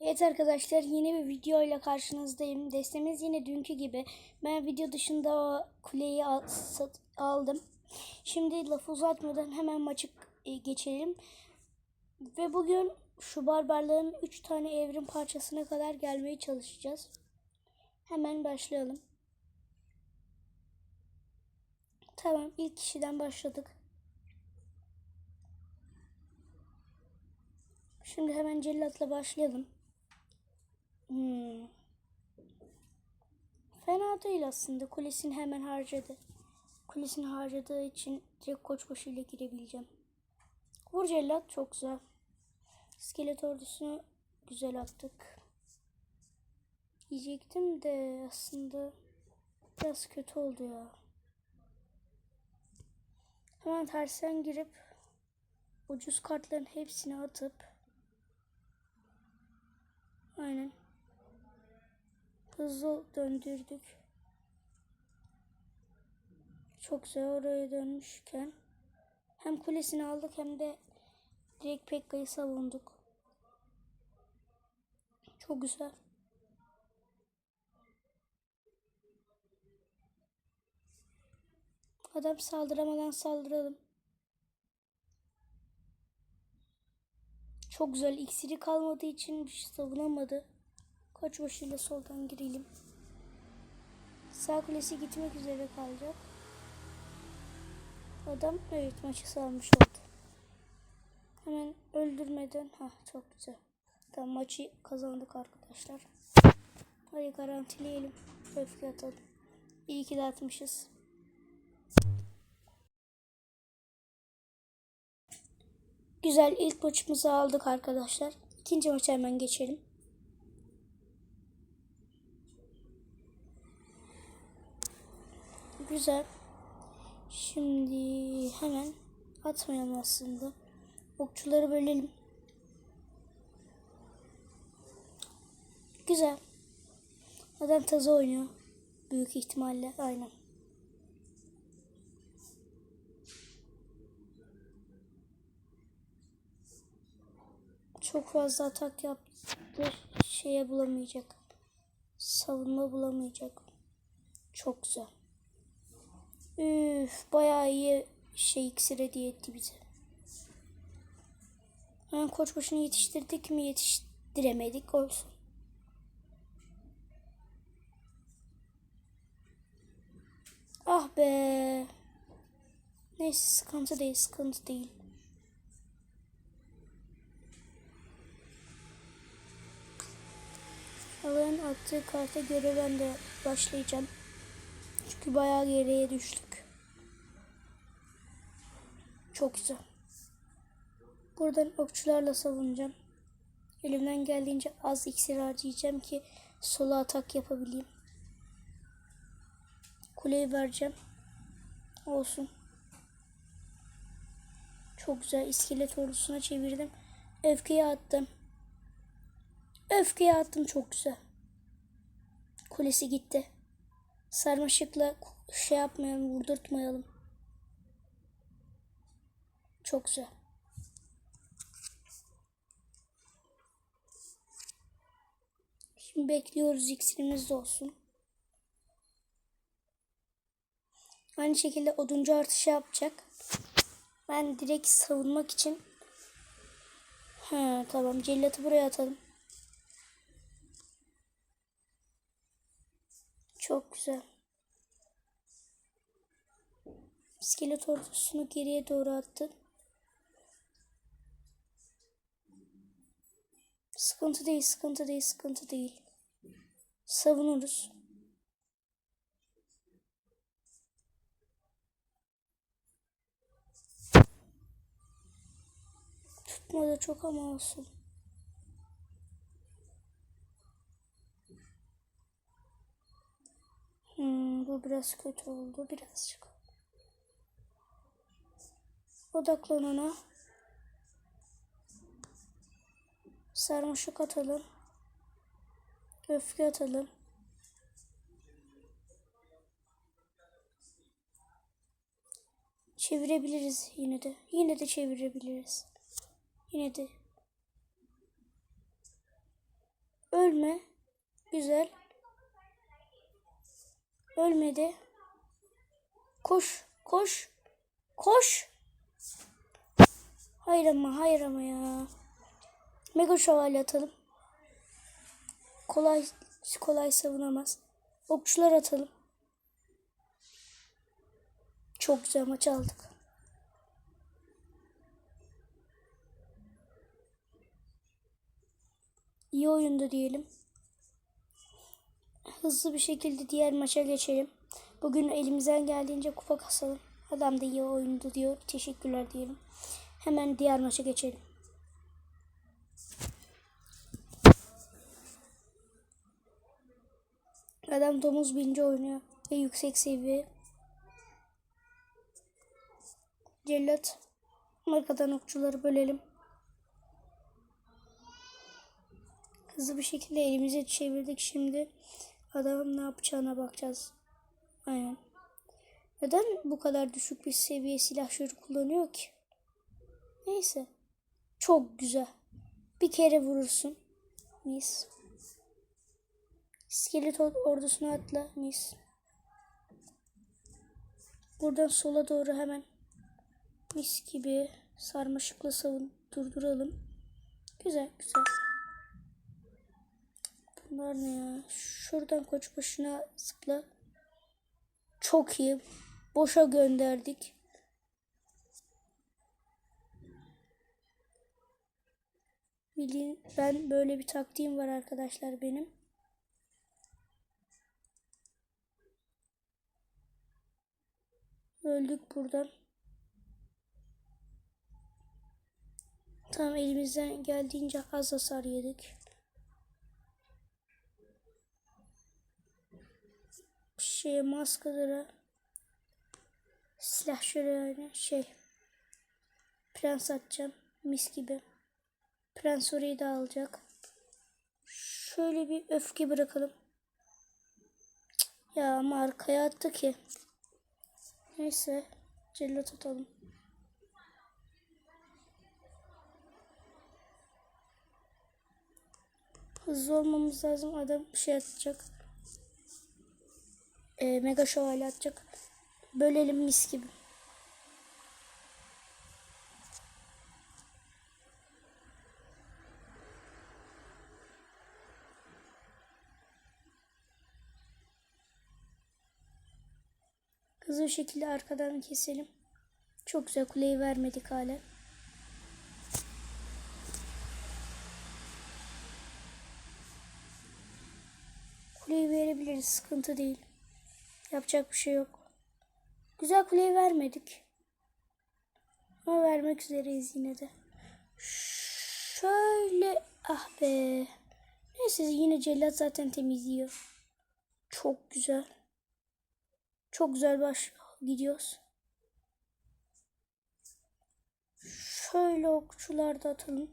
Evet arkadaşlar yeni bir video ile karşınızdayım. Destemiz yine dünkü gibi. Ben video dışında o kuleyi aldım. Şimdi lafı uzatmadan hemen maçı e, geçelim. Ve bugün şu barbarların 3 tane evrim parçasına kadar gelmeye çalışacağız. Hemen başlayalım. Tamam ilk kişiden başladık. Şimdi hemen cellatla başlayalım. Hmm. Fena değil aslında. Kulesini hemen harcadı. Kulesini harcadığı için direkt koçbaşı ile girebileceğim. Vur cellat çok güzel. İskelet ordusunu güzel attık. Yiyecektim de aslında biraz kötü oldu ya. Hemen tersten girip ucuz kartların hepsini atıp aynen hızlı döndürdük. Çok güzel oraya dönmüşken hem kulesini aldık hem de direkt Pekka'yı savunduk. Çok güzel. Adam saldıramadan saldıralım. Çok güzel. İksiri kalmadığı için bir şey savunamadı. Koçbaşıyla soldan girelim. Sağ kulesi gitmek üzere kalacak. Adam evet maçı salmış oldu. Hemen öldürmeden. ha çok güzel. Tamam maçı kazandık arkadaşlar. Hadi garantileyelim. Öfke atalım. İyi ki de atmışız. Güzel ilk maçımızı aldık arkadaşlar. İkinci maça hemen geçelim. Güzel. Şimdi hemen atmayalım aslında. Okçuları bölelim. Güzel. Adam tazı oynuyor. Büyük ihtimalle. Aynen. Çok fazla atak yaptı. Şeye bulamayacak. Savunma bulamayacak. Çok güzel. Üf, bayağı iyi şey iksir hediye etti bize. Hemen koç başını yetiştirdik mi yetiştiremedik olsun. Ah be. Neyse sıkıntı değil sıkıntı değil. Alan attığı karta göre ben de başlayacağım. Çünkü bayağı geriye düştük. Çok güzel. Buradan okçularla savunacağım. Elimden geldiğince az iksir harcayacağım ki sola atak yapabileyim. Kuleyi vereceğim. Olsun. Çok güzel iskelet ordusuna çevirdim. Öfkeyi attım. Öfkeyi attım çok güzel. Kulesi gitti. Sarmaşıkla şey yapmayalım, vurdurtmayalım. Çok güzel. Şimdi bekliyoruz iksirimiz de olsun. Aynı şekilde oduncu artışı yapacak. Ben direkt savunmak için Ha tamam cellatı buraya atalım. Çok güzel. İskelet ordusunu geriye doğru attı. Sıkıntı değil, sıkıntı değil, sıkıntı değil. Savunuruz. Tutmadı çok ama olsun. Hmm, bu biraz kötü oldu birazcık. Odaklan ona. Sarmaşık atalım. Öfke atalım. Çevirebiliriz yine de. Yine de çevirebiliriz. Yine de Ölme. Güzel. Ölmedi. Koş. Koş. Koş. Hayır ama hayır ama ya. Mega şövalye atalım. Kolay kolay savunamaz. Okçular atalım. Çok güzel maç aldık. İyi oyundu diyelim. Hızlı bir şekilde diğer maça geçelim. Bugün elimizden geldiğince kupa kasalım. Adam da iyi oyundu diyor. Teşekkürler diyelim. Hemen diğer maça geçelim. Adam domuz binci oynuyor. Ve yüksek seviye. Cellat. Arkadan okçuları bölelim. Hızlı bir şekilde elimize çevirdik şimdi. Adamın ne yapacağına bakacağız. Aynen. Neden bu kadar düşük bir seviye silahları kullanıyor ki? Neyse. Çok güzel. Bir kere vurursun. Mis. İskelet ordusuna atla. Mis. Buradan sola doğru hemen mis gibi sarmaşıkla savun durduralım. Güzel güzel. Bunlar ne ya? Şuradan koç başına zıpla. Çok iyi. Boşa gönderdik. Bilin, ben böyle bir taktiğim var arkadaşlar benim. Öldük buradan. Tamam elimizden geldiğince az hasar yedik. Şey maskalara silah şöyle şey prens atacağım mis gibi. Prens orayı da alacak. Şöyle bir öfke bırakalım. Ya ama arkaya attı ki. Neyse. Cellat atalım. Hızlı olmamız lazım. Adam şey atacak. Ee, mega şövalye atacak. Bölelim mis gibi. Hızlı bir şekilde arkadan keselim. Çok güzel kuleyi vermedik hala. Kuleyi verebiliriz. Sıkıntı değil. Yapacak bir şey yok. Güzel kuleyi vermedik. Ama vermek üzereyiz yine de. Şöyle ah be. Neyse yine cellat zaten temizliyor. Çok güzel. Çok güzel baş gidiyoruz. Şöyle okçular da atalım.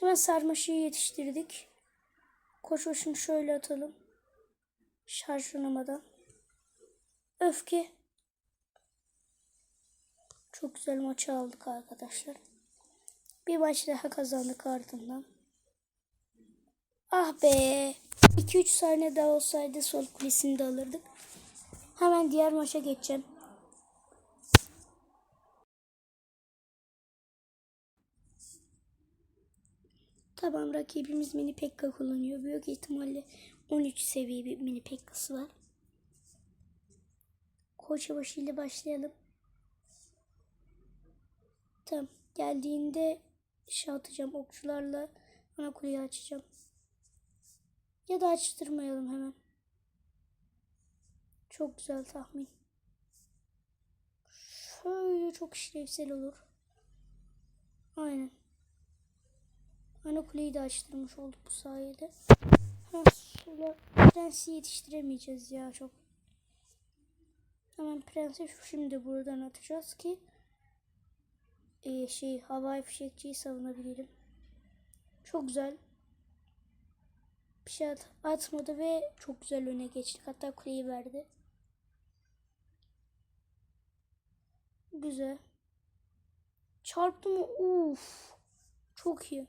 Hemen sarmaşığı yetiştirdik. Koç başını şöyle atalım. Şarjlanamadan. Öfke. Çok güzel maçı aldık arkadaşlar. Bir maç daha kazandık ardından. Ah be. 2-3 saniye daha olsaydı sol kulesini de alırdık. Hemen diğer maça geçeceğim. Tamam rakibimiz mini pekka kullanıyor. Büyük ihtimalle 13 seviye bir mini pekkası var. Koçabaşı ile başlayalım. Tamam. Geldiğinde şey atacağım okçularla ana kuleyi açacağım. Ya da açtırmayalım hemen. Çok güzel tahmin. Şöyle çok işlevsel olur. Aynen. Ana kuleyi de açtırmış olduk bu sayede. Ha, şöyle prensi yetiştiremeyeceğiz ya çok. Hemen prensi şu şimdi buradan atacağız ki e, şey havai fişekçiyi savunabilelim. Çok güzel. Bir şey at- atmadı ve çok güzel öne geçtik. Hatta kuleyi verdi. Güzel. Çarptı mı? Uf. Çok iyi.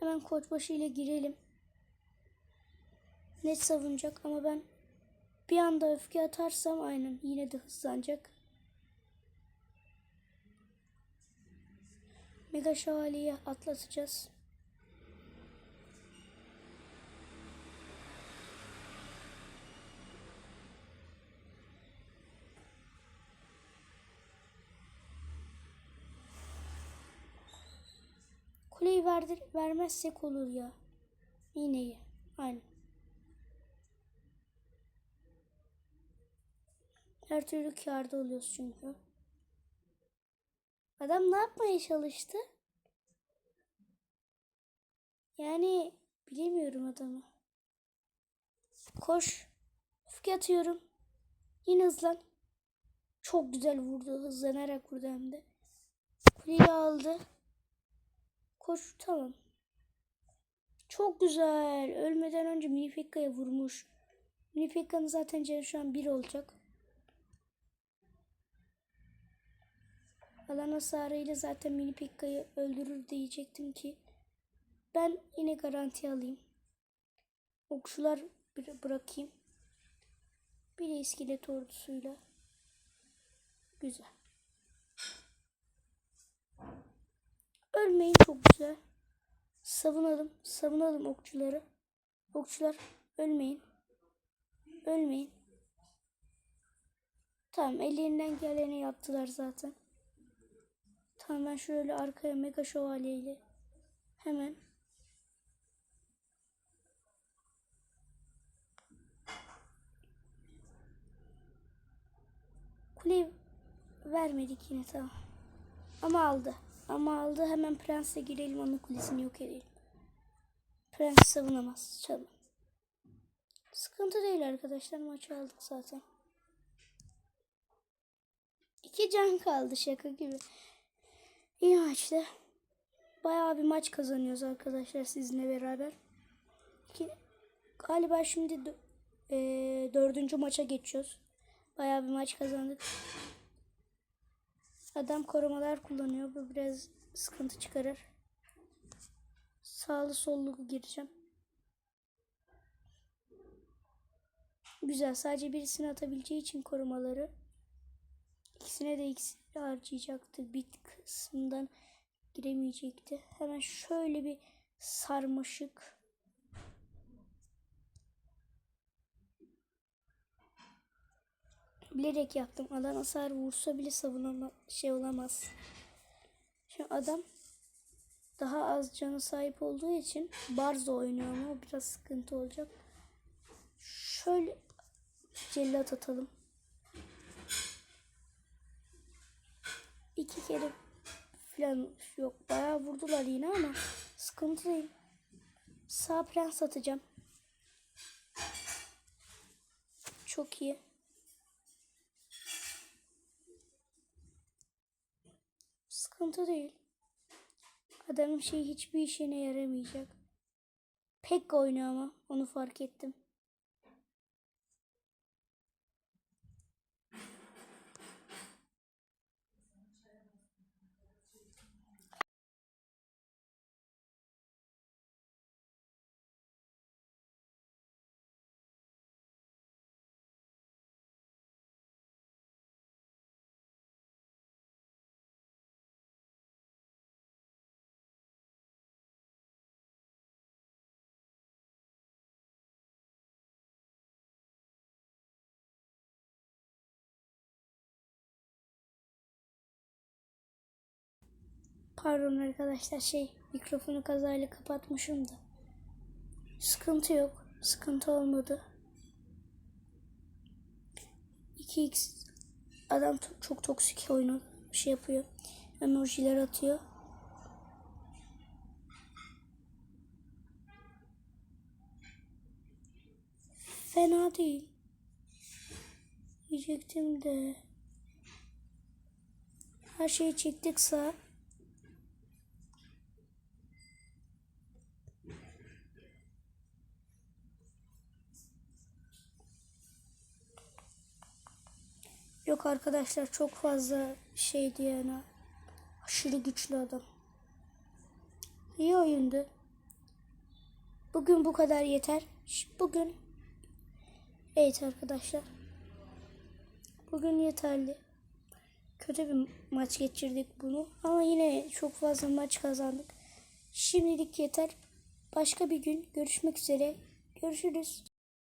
Hemen koçbaşı ile girelim. Net savunacak ama ben bir anda öfke atarsam aynen yine de hızlanacak. Mega şövalyeyi atlatacağız. Kuleyi verdir, vermezsek olur ya. Yine iyi. Aynen. Her türlü kârda oluyoruz çünkü. Adam ne yapmaya çalıştı? Yani bilemiyorum adamı. Koş. Öfke atıyorum. Yine hızlan. Çok güzel vurdu. Hızlanarak vurdu hem de. Kuleyi aldı. Koş tamam. Çok güzel. Ölmeden önce Minifekka'ya vurmuş. Minifekka'nın zaten canı şu an bir olacak. Alan hasarıyla zaten Minipekka'yı öldürür diyecektim ki. Ben yine garanti alayım. Okçular bırakayım. Bir de iskelet ordusuyla. Güzel. Ölmeyin çok güzel. Savunalım. Savunalım okçuları. Okçular ölmeyin. Ölmeyin. Tamam ellerinden geleni yaptılar zaten. Tamam ben şöyle arkaya mega şövalyeyle hemen Kuleyi vermedik yine tamam. Ama aldı. Ama aldı. Hemen prensle girelim onun kulesini yok edelim. Prens savunamaz. Çalın. Sıkıntı değil arkadaşlar. Maçı aldık zaten. İki can kaldı şaka gibi. İyi maçtı. Bayağı bir maç kazanıyoruz arkadaşlar sizinle beraber. İki, galiba şimdi eee, dördüncü maça geçiyoruz. Bayağı bir maç kazandık. Adam korumalar kullanıyor. Bu biraz sıkıntı çıkarır. Sağlı sollu gireceğim. Güzel. Sadece birisini atabileceği için korumaları. İkisine de ikisini harcayacaktı. Bit kısmından giremeyecekti. Hemen şöyle bir sarmaşık. Bilerek yaptım. Alan hasar vursa bile savunama şey olamaz. Şimdi adam daha az canı sahip olduğu için Barzo oynuyor ama biraz sıkıntı olacak. Şöyle cellat atalım. İki kere falan yok. Bayağı vurdular yine ama sıkıntı değil. Sağ prens atacağım. Çok iyi. Sıkıntı değil. Adamın şey hiçbir işine yaramayacak. Pek oynuyor ama onu fark ettim. Pardon arkadaşlar şey mikrofonu kazayla kapatmışım da. Sıkıntı yok. Sıkıntı olmadı. 2x adam çok toksik oyunu şey yapıyor. Emojiler atıyor. Fena değil. Diyecektim de. Her şeyi çektik sağ. Yok arkadaşlar çok fazla şeydi yani. Aşırı güçlü adam. İyi oyundu. Bugün bu kadar yeter. Bugün Evet arkadaşlar. Bugün yeterli. Kötü bir maç geçirdik bunu. Ama yine çok fazla maç kazandık. Şimdilik yeter. Başka bir gün görüşmek üzere. Görüşürüz.